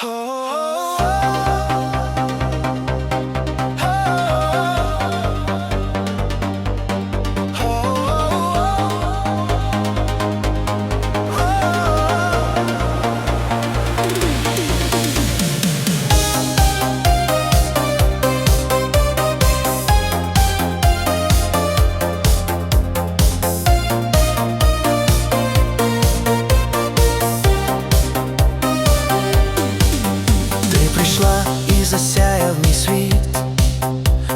Ти прийшла і засяяв мій світ,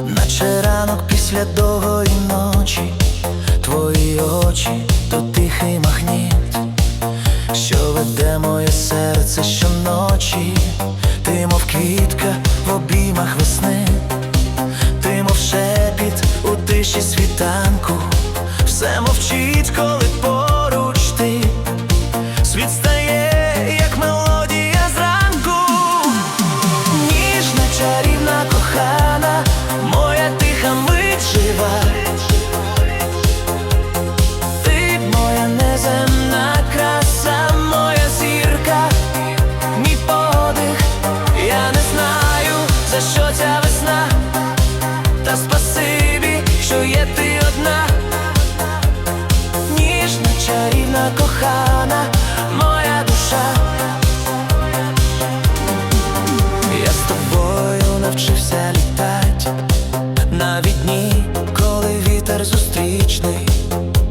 наче ранок після довгої ночі, твої очі то тихий магніт, що веде моє серце щоночі, ти мов квітка в обіймах весни, ти мов шепіт у тиші світанку, все мовчить, коли поруч ти. Світ одна. Ніжна, чарівна, кохана, моя душа. Я з тобою навчився літать навіть дні, коли вітер зустрічний,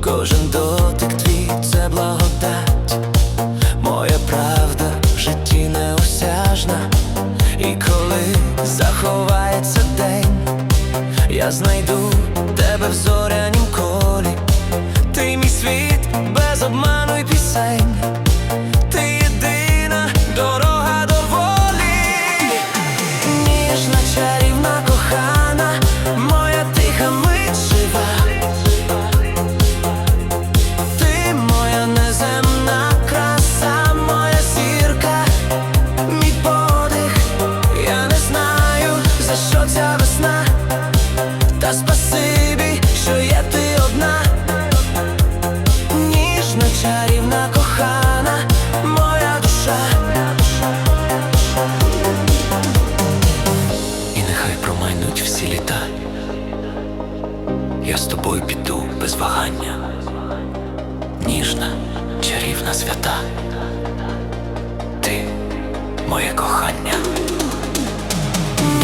кожен дотик твій це благодать, моя правда в житті неосяжна, і коли заховається день, я знайду тебе в зорянім колі. Ти мій світ без обману й пісень, ти єдина дорога до волі, ніжна чарівна кохана, моя тиха мить жива. Ти моя неземна краса, моя зірка, мій подих, я не знаю, за що ця весна, кохана, моя душа. І нехай промайнуть всі літа. Я з тобою піду без вагання. Ніжна, чарівна свята. Ти моє кохання.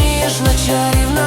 Ніжна, чарівна,